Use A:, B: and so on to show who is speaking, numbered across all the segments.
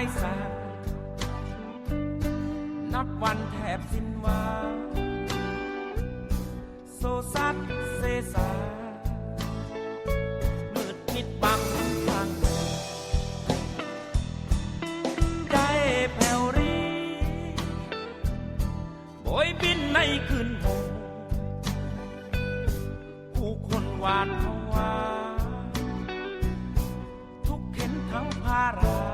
A: ายสานับวันแทบสิ้นวังโซซัดเซสามืดมิดบังทางใจแผ่วรีโบยบินในคืนหงผู้คนหวานภาวาทุกเข็นทั้งภารา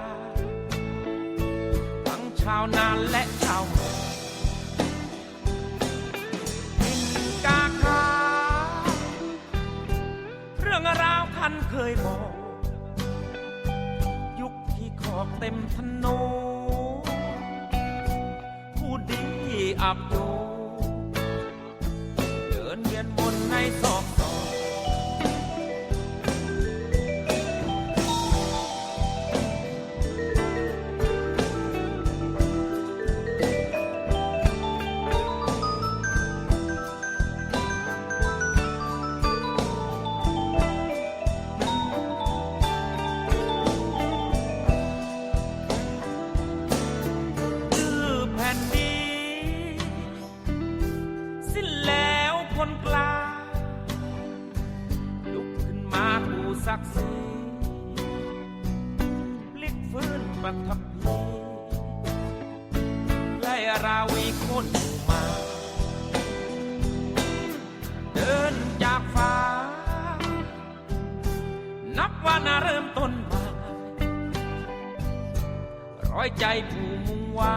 A: ชาวนานและชาวเมืองกินกาคาเรื่องราวท่านเคยบอกยุคที่ขอบเต็มถนนผู้ดีอับโย ศักดิ์ศรีพลิกฟื้นปัทภีไล่ราวีคนหมู่มา เดินจากฟ้า นับว่านเริ่มต้นใหม่ร้อยใจผู้มุ่งหว่า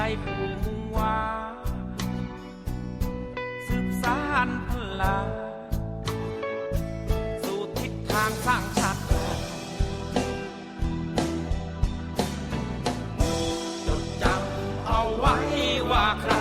A: ใจผู้มุ่งวาสืบสานพลาสู่ทิศทางสร้างชาติจดจำเอาไว้ว่าใคร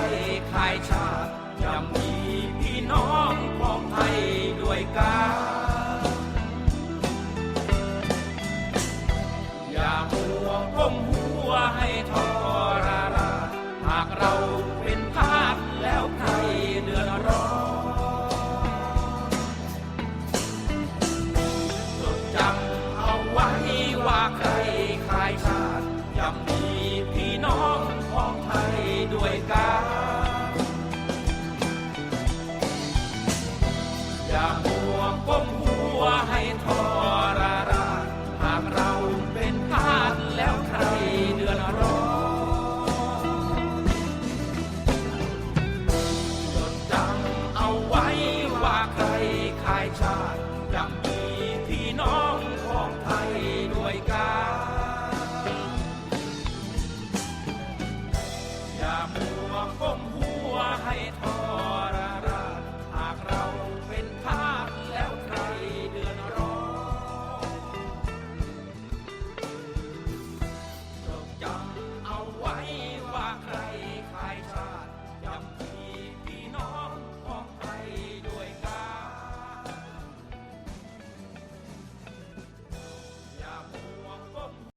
A: ายชาติจำมีพี่น้องของไทยด้วยกันอย่ามัวก้มหัวให้ทอ